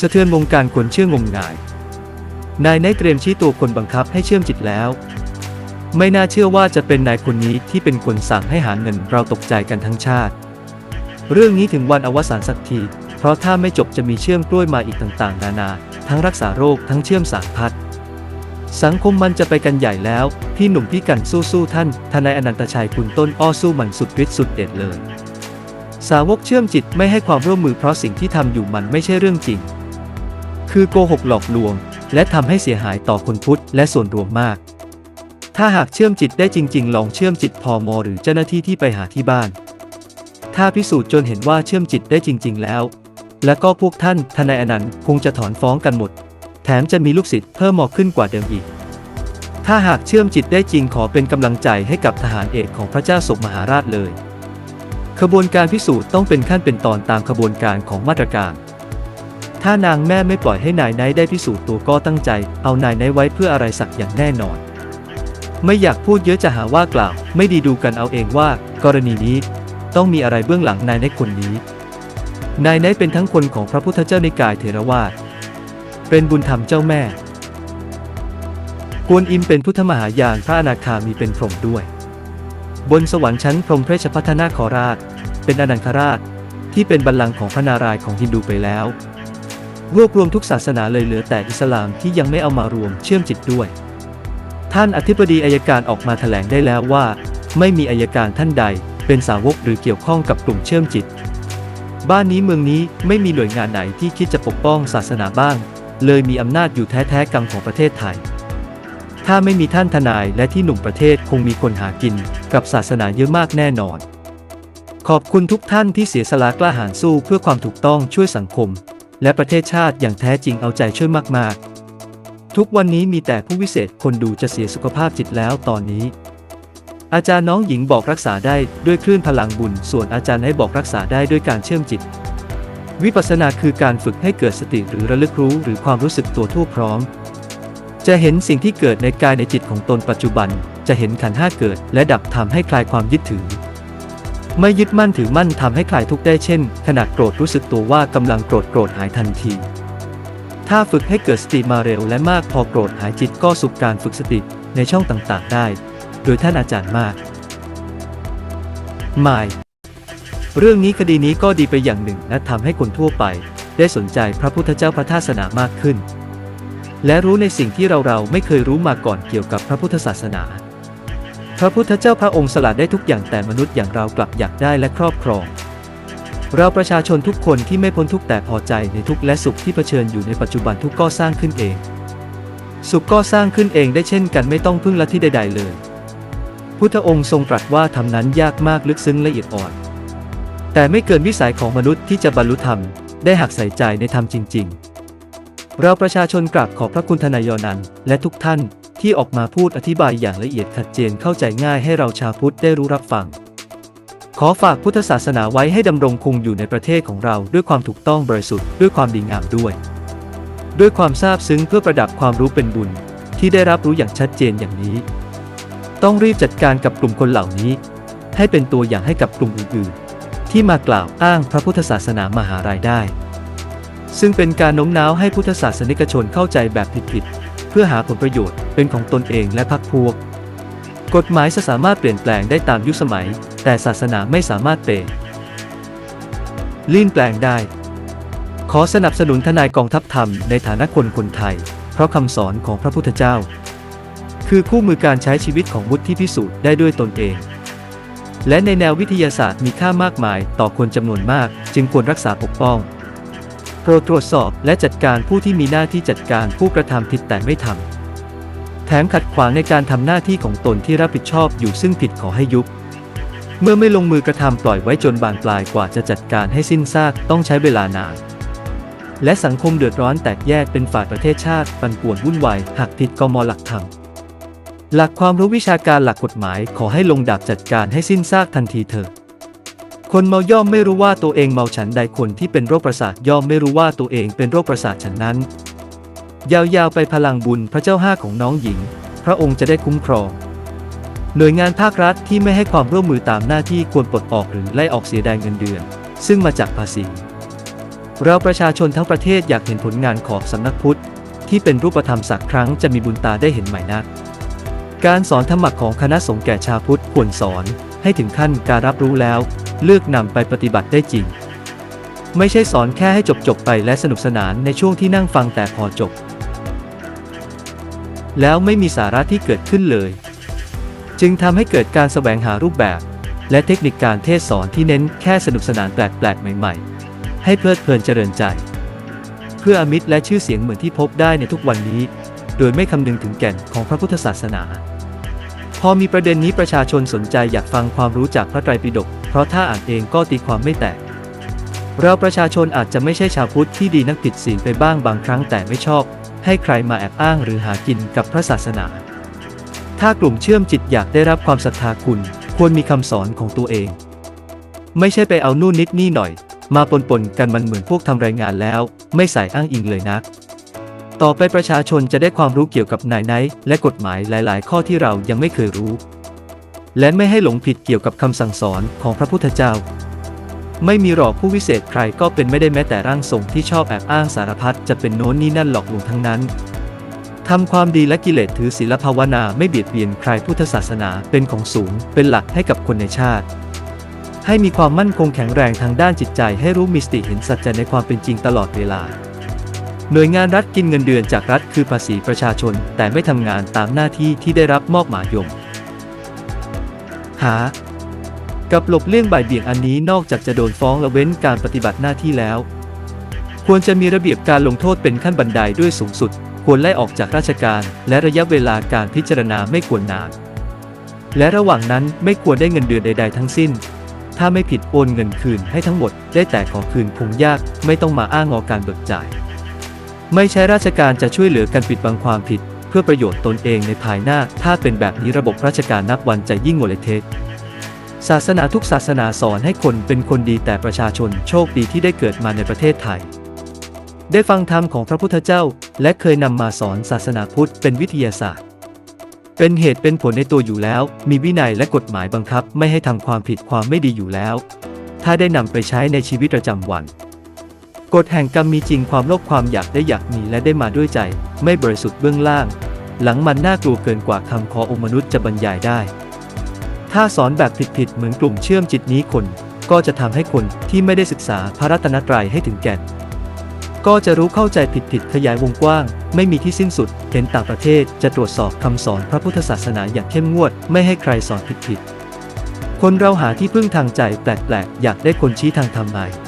สะเทือนวงการคนเชื่องมงาย นายไนเตรียมชี้ตัวคนบังคับให้เชื่อมจิตแล้ว ไม่น่าเชื่อว่าจะเป็นนายคนนี้ที่เป็นคนสั่งให้หาเงินเราตกใจกันทั้งชาติ เรื่องนี้ถึงวันอวสานสักที เพราะถ้าไม่จบจะมีเชื่อมกล้วยมาอีกต่างๆ นานา ทั้งรักษาโรคทั้งเชื่อมสารพัดสังคมมันจะไปกันใหญ่แล้ว พี่หนุ่มพี่กันสู้ๆท่าน ทนายอนันตชัยคุณต้นอ้อสู้มันสุดฤทธิ์สุดเด็ดเลย สาวกเชื่อมจิตไม่ให้ความร่วมมือเพราะสิ่งที่ทำอยู่มันไม่ใช่เรื่องจริง คือโกหกหลอกลวง และทำให้เสียหายต่อคนพุทธและส่วนรวมมาก ถ้าหากเชื่อมจิตได้จริง ๆ ลองเชื่อมจิตพอมหรือเจ้าหน้าที่ที่ไปหาที่บ้าน ถ้าพิสูจน์จนเห็นว่าเชื่อมจิตได้จริง ๆ แล้ว และก็พวกท่านทนายอนันต์คงจะถอนฟ้องกันหมด แถมจะมีลูกศิษย์เพิ่มมากขึ้นกว่าเดิมอีก ถ้าหากเชื่อมจิตได้จริงขอเป็นกำลังใจให้กับทหารเอกของพระเจ้าสมมหาราชเลยขบวนการพิสูจน์ต้องเป็นขั้นเป็นตอนตามขบวนการของมาตรการ ถ้านางแม่ไม่ปล่อยให้นายไนท์ได้พิสูจน์ตัวก็ตั้งใจ เอานายไนท์ไว้เพื่ออะไรสักอย่างแน่นอน ไม่อยากพูดเยอะจะหาว่ากล่าว ไม่ดีดูกันเอาเองว่า กรณีนี้ ต้องมีอะไรเบื้องหลังนายไนท์คนนี้ นายไนท์เป็นทั้งคนของพระพุทธเจ้าในกายเถรวาทเป็นบุญธรรมเจ้าแม่ กวนอิมเป็นพุทธมหายานพระอนาคามีเป็นพรหมด้วย บนสวรรค์ชั้นพรหมเพชพัฒนาคอราช เป็นอนันคราช ที่เป็นบัลลังก์ของพระนารายณ์ของฮินดูไปแล้ว รวบรวมทุกศาสนาเลยเหลือแต่อิสลามที่ยังไม่เอามารวมเชื่อมจิตด้วย ท่านอธิบดีอายการออกมาแถลงได้แล้วว่า ไม่มีอายการท่านใด เป็นสาวกหรือเกี่ยวข้องกับกลุ่มเชื่อมจิต บ้านนี้เมืองนี้ไม่มีหน่วยงานไหนที่คิดจะปกป้องศาสนาบ้าง เลยมีอำนาจอยู่แท้ๆกรรมของประเทศไทย ถ้าไม่มีท่านทนายและที่หนุ่มประเทศคงมีคนหากิน กับศาสนาเยอะมากแน่นอน ขอบคุณทุกท่านที่เสียสละกล้าหาญสู้เพื่อความถูกต้องช่วยสังคม และประเทศชาติอย่างแท้จริงเอาใจช่วยมาก ๆ ทุกวันนี้มีแต่ผู้วิเศษคนดูจะเสียสุขภาพจิตแล้วตอนนี้ อาจารย์น้องหญิงบอกรักษาได้ด้วยคลื่นพลังบุญ ส่วนอาจารย์ให้บอกรักษาได้ด้วยการเชื่อมจิต วิปัสสนาคือการฝึกให้เกิดสติหรือระลึกรู้หรือความรู้สึกตัวทั่วพร้อม จะเห็นสิ่งที่เกิดในกายในจิตของตนปัจจุบัน จะเห็นขันห้าเกิด และดับทำให้คลายความยึดถือ ไม่ยึดมั่นถือมั่นทำให้คลายทุกข์ได้เช่น ขณะโกรธรู้สึกตัวว่ากำลังโกรธโกรธหายทันที ถ้าฝึกให้เกิดสติมาเร็วและมากพอโกรธหายจิตก็สุขการฝึกสติในช่องต่างๆ ได้ โดยท่านอาจารย์มากมายเรื่องนี้คดีนี้ก็ดีไปอย่างหนึ่งและทำให้คนทั่วไป ได้สนใจพระพุทธเจ้าพระธาตุศาสนามากขึ้น และรู้ในสิ่งที่เราเราไม่เคยรู้มาก่อนเกี่ยวกับพระพุทธศาสนา พระพุทธเจ้าพระองค์สละได้ทุกอย่างแต่มนุษย์อย่างเรากลับอยากได้และครอบครอง เราประชาชนทุกคนที่ไม่พ้นทุกแต่พอใจในทุกและสุขที่เผชิญอยู่ในปัจจุบันทุกก็สร้างขึ้นเอง สุขก็สร้างขึ้นเองได้เช่นกันไม่ต้องพึ่งลัทธิใด ๆ เลย พุทธองค์ทรงตรัสว่าทำนั้นยากมากลึกซึ้งละเอียดอ่อน แต่ไม่เกินวิสัยของมนุษย์ที่จะบรรลุธรรมได้หักใส่ใจในธรรมจริง ๆ เราประชาชนกราบขอบพระคุณทนายยอนันต์และทุกท่าน ที่ออกมาพูดอธิบายอย่างละเอียดชัดเจนเข้าใจง่ายให้เราชาวพุทธได้รู้รับฟัง ขอฝากพุทธศาสนาไว้ให้ดำรงคงอยู่ในประเทศของเราด้วยความถูกต้องบริสุทธิ์ด้วยความดีงามด้วย ด้วยความซาบซึ้งเพื่อประดับความรู้เป็นบุญที่ได้รับรู้อย่างชัดเจนอย่างนี้ ต้องรีบจัดการกับกลุ่มคนเหล่านี้ ให้เป็นตัวอย่างให้กับกลุ่มอื่นๆ ที่มากล่าวอ้างพระพุทธศาสนามหารายได้ ซึ่งเป็นการโน้มน้าวให้พุทธศาสนิกชนเข้าใจแบบผิดๆ เพื่อหาผลประโยชน์เป็นของตนเองและพรรคพวก กฎหมายจะสามารถเปลี่ยนแปลงได้ตามยุคสมัย แต่ศาสนาไม่สามารถเปลี่ยนลี่นแปลงได้ ขอสนับสนุนทนายกองทัพธรรมในฐานะคนคนไทย เพราะคำสอนของพระพุทธเจ้า คือคู่มือการใช้ชีวิตของวุฒิที่พิสูจน์ได้ด้วยตนเอง และในแนววิทยาศาสตร์มีค่ามากมายต่อคนจำนวนมาก จึงควรรักษาปกป้อง โปรดตรวจสอบและจัดการผู้ที่มีหน้าที่จัดการผู้กระทำผิดแต่ไม่ทำ แถมขัดขวางในการทำหน้าที่ของตนที่รับผิดชอบอยู่ซึ่งผิดขอให้ยุบ เมื่อไม่ลงมือกระทำปล่อยไว้จนบานปลายกว่าจะจัดการให้สิ้นซากต้องใช้เวลานานและสังคมเดือดร้อนแตกแยกเป็นฝ่ายประเทศชาติ ปันป่วนวุ่นวายหากผิดกมหลักธรรม หลักความรู้วิชาการหลักกฎหมายขอให้ลงดาบจัดการให้สิ้นซากทันทีเถิด คนเมาย่อมไม่รู้ว่าตัวเองเมาฉันใดคนที่เป็นโรคประสาทย่อมไม่รู้ว่าตัวเองเป็นโรคประสาทฉันนั้น ยาวๆไปพลังบุญพระเจ้าห้าของน้องหญิง พระองค์จะได้คุ้มครองหน่วยงานภาครัฐที่ไม่ให้ความร่วมมือตามหน้าที่ควรปลดออกหรือไล่ออกเสียดายเงินเดือน ซึ่งมาจากภาษี เราประชาชนทั้งประเทศอยากเห็นผลงานของสำนักพุทธ ที่เป็นรูปธรรมสักครั้งจะมีบุญตาได้เห็นไหม่นะการสอนธรรมะของคณะสงฆ์แก่ชาวพุทธควรสอนให้ถึงขั้นการรับรู้แล้ว เลือกนำไปปฏิบัติได้จริง ไม่ใช่สอนแค่ให้จบจบๆไปและสนุกสนานในช่วงที่นั่งฟังแต่พอจบ แล้วไม่มีสาระที่เกิดขึ้นเลย จึงทำให้เกิดการแสวงหารูปแบบ และเทคนิคการเทศสอนที่เน้นแค่สนุกสนานแปลกๆ ใหม่ๆ ให้เพลิดเพลินเจริญใจ เพื่ออมิตรและชื่อเสียงเหมือนที่พบได้ในทุกวันนี้ โดยไม่คำนึงถึงแก่นของพระพุทธศาสนาพอมีประเด็นนี้ประชาชนสนใจอยากฟังความรู้จากพระไตรปิฎกเพราะถ้าอ่านเองก็ตีความไม่แตก เราประชาชนอาจจะไม่ใช่ชาวพุทธที่ดีนักผิดศีลไปบ้างบางครั้งแต่ไม่ชอบ ให้ใครมาแอบอ้างหรือหากินกับพระศาสนา ถ้ากลุ่มเชื่อมจิตอยากได้รับความศรัทธาคุณ ควรมีคำสอนของตัวเอง ไม่ใช่ไปเอานู่นนิดนี่หน่อย มาปนปนๆกันมันเหมือนพวกทำรายงานแล้ว ไม่ใส่อ้างอิงเลยนะต่อไปประชาชนจะได้ความรู้เกี่ยวกับนายไนและกฎหมายหลาย ๆ ข้อที่เรายังไม่เคยรู้ และไม่ให้หลงผิดเกี่ยวกับคำสั่งสอนของพระพุทธเจ้า ไม่มีหรอกผู้วิเศษใครก็เป็นไม่ได้แม้แต่ร่างทรงที่ชอบแอบอ้างสารพัดจะเป็นโน้นนี่นั่นหลอกลวงทั้งนั้นทำความดีและกิเลสถือศีลภาวนาไม่เบียดเบียนใครพุทธศาสนาเป็นของสูง เป็นหลักให้กับคนในชาติ ให้มีความมั่นคงแข็งแรงทางด้านจิตใจ ให้รู้มีสติเห็นสัจจะในความเป็นจริงตลอดเวลา หน่วยงานรัฐกินเงินเดือนจากรัฐคือภาษีประชาชน แต่ไม่ทำงานตามหน้าที่ที่ได้รับมอบหมายยม หา กับหลบเลี่ยงบ่ายเบี่ยงอันนี้นอกจากจะโดนฟ้องละเว้นการปฏิบัติหน้าที่แล้ว ควรจะมีระเบียบการลงโทษเป็นขั้นบันไดด้วยสูงสุด ควรไล่ออกจากราชการและระยะเวลาการพิจารณาไม่ควรนาน และระหว่างนั้นไม่ควรได้เงินเดือนใด ๆ ทั้งสิ้น ถ้าไม่ผิดโอนเงินคืนให้ทั้งหมดได้แต่ขอคืนคงยากไม่ต้องมาอ้างงอการเบิกจ่าย ไม่ใช่ราชการจะช่วยเหลือกันปิดบังความผิด เพื่อประโยชน์ตนเองในภายหน้า ถ้าเป็นแบบนี้ระบบราชการนับวันจะยิ่งโงเลเทศศาสนาทุกศาสนาสอนให้คนเป็นคนดีแต่ประชาชนโชคดีที่ได้เกิดมาในประเทศไทย ได้ฟังธรรมของพระพุทธเจ้า และเคยนำมาสอนศาสนาพุทธเป็นวิทยาศาสตร์ เป็นเหตุเป็นผลในตัวอยู่แล้ว มีวินัยและกฎหมายบังคับ ไม่ให้ทำความผิดความไม่ดีอยู่แล้ว ถ้าได้นำไปใช้ในชีวิตประจำวัน กฎแห่งกรรมมีจริงความโลภความอยากได้อยากมีและได้มาด้วยใจ ไม่บริสุทธิ์เบื้องล่าง หลังมันน่ากลัวเกินกว่าคำขอองมนุษย์จะบรรยายได้ ถ้าสอนแบบผิดๆเหมือนกลุ่มเชื่อมจิตนี้คน ก็จะทำให้คนที่ไม่ได้ศึกษาพระรัตนตรัยให้ถึงแก่นก็จะรู้เข้าใจผิดๆขยายวงกว้าง ไม่มีที่สิ้นสุดเห็นต่างประเทศจะตรวจสอบคำสอนพระพุทธศาสนาอย่างเข้มงวด ไม่ให้ใครสอนผิดๆคนเราหาที่พึ่งทางใจแปลกๆ อยากได้คนชี้ทางทำไมเ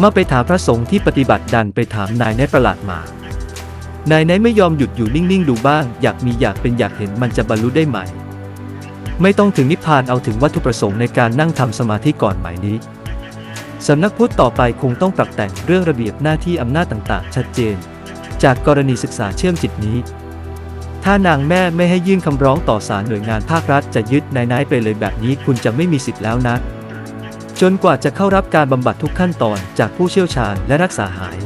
มื่อไปถามพระสงฆ์ที่ปฏิบัติดันไปถามนายในประหลาดมานายในไม่ยอมหยุดอยู่นิ่งๆดูบ้าง อยากมีอยากเป็นอยากเห็นมันจะบรรลุได้ไหม ไม่ต้องถึงนิพพานเอาถึงวัตถุประสงค์ในการนั่งทำสมาธิก่อนหมายนี้สำนักพุทธต่อไปคงต้องปรับแต่งเรื่องระเบียบหน้าที่อำนาจต่างๆ ชัดเจน จากกรณีศึกษาเชื่อมจิตนี้ ถ้านางแม่ไม่ให้ยื่นคำร้องต่อศาลหน่วยงานภาครัฐจะยึดนายนายไปเลยแบบนี้คุณจะไม่มีสิทธิ์แล้วนะ จนกว่าจะเข้ารับการบำบัดทุกขั้นตอนจากผู้เชี่ยวชาญและรักษาหาย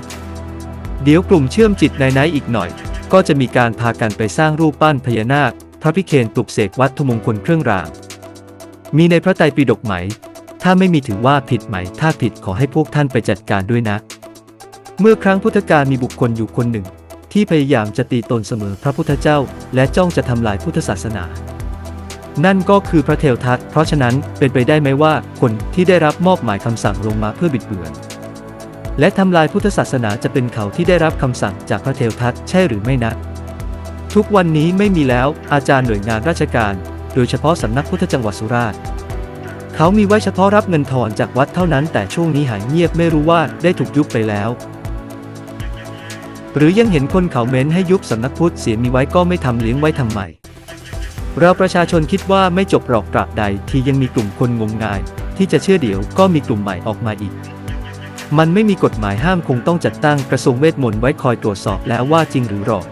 เดี๋ยวกลุ่มเชื่อมจิตในายนอีกหน่อย ก็จะมีการพากันไปสร้างรูปปั้นพญานาค พระพิเคนปลุกเสกวัตถุมงคลเครื่องราง มีในพระไตรปิฎกไหม ถ้าไม่มีถือว่าผิดไหม ถ้าผิดขอให้พวกท่านไปจัดการด้วยนะ เมื่อครั้งพุทธกาลมีบุคคลอยู่คนหนึ่ง ที่พยายามจะตีตนเสมอพระพุทธเจ้า และจ้องจะทำลายพุทธศาสนา นั่นก็คือพระเทวทัตเพราะฉะนั้นเป็นไปได้ไหมว่าคนที่ได้รับมอบหมายคำสั่งลงมาเพื่อบิดเบือน และทำลายพุทธศาสนาจะเป็นเขาที่ได้รับคำสั่งจากพระเทวทัตใช่หรือไม่นะทุกวันนี้ไม่มีแล้วอาจารย์หน่วยงานราชการ โดยเฉพาะสำนักพุทธจังหวัดสุราษฎร์เขามีไว้เฉพาะรับเงินทอนจากวัดเท่านั้น แต่ช่วงนี้หายเงียบไม่รู้ว่าได้ถูกยุบไปแล้ว หรือยังเห็นคนเขาเม้นให้ยุบสำนักพุทธเสียมีไว้ก็ไม่ทำเลี้ยงไว้ทำไม เราประชาชนคิดว่าไม่จบหรอกตราบใดที่ยังมีกลุ่มคนงมงาย ที่จะเชื่อเดี๋ยวก็มีกลุ่มใหม่ออกมาอีก มันไม่มีกฎหมายห้ามคงต้องจัดตั้งกระทรวงเวทมนต์ไว้คอยตรวจสอบแล้วว่าจริงหรือหรอก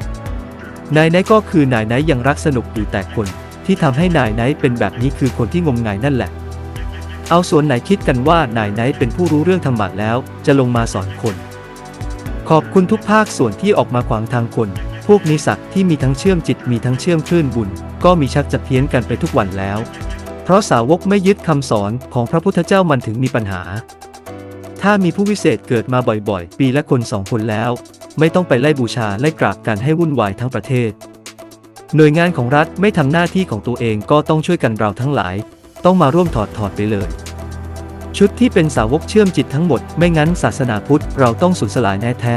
นายไนก็คือนายไนยังรักสนุกอยู่แต่คน ที่ทำให้นายไนเป็นแบบนี้คือคนที่งมงายนั่นแหละ เอาส่วนไหนคิดกันว่านายไนเป็นผู้รู้เรื่องธรรมะแล้ว จะลงมาสอนคน ขอบคุณทุกภาคส่วนที่ออกมาขวางทางคน พวกนิสักที่มีทั้งเชื่อมจิตมีทั้งเชื่อมคลื่นบุญ ก็มีชักจะเพี้ยนกันไปทุกวันแล้ว เพราะสาวกไม่ยึดคำสอนของพระพุทธเจ้ามันถึงมีปัญหาถ้าถ้ามีผู้วิเศษเกิดมาบ่อยๆ ปีละคนสองคนแล้ว ไม่ต้องไปไล่บูชาไล่กราบกันให้วุ่นวายทั้งประเทศ หน่วยงานของรัฐไม่ทำหน้าที่ของตัวเองก็ต้องช่วยกันเราทั้งหลาย ต้องมาร่วมถอดถอดไปเลยชุดที่เป็นสาวกเชื่อมจิตทั้งหมด ไม่งั้นศาสนาพุทธเราต้องสูญสลายแน่แท้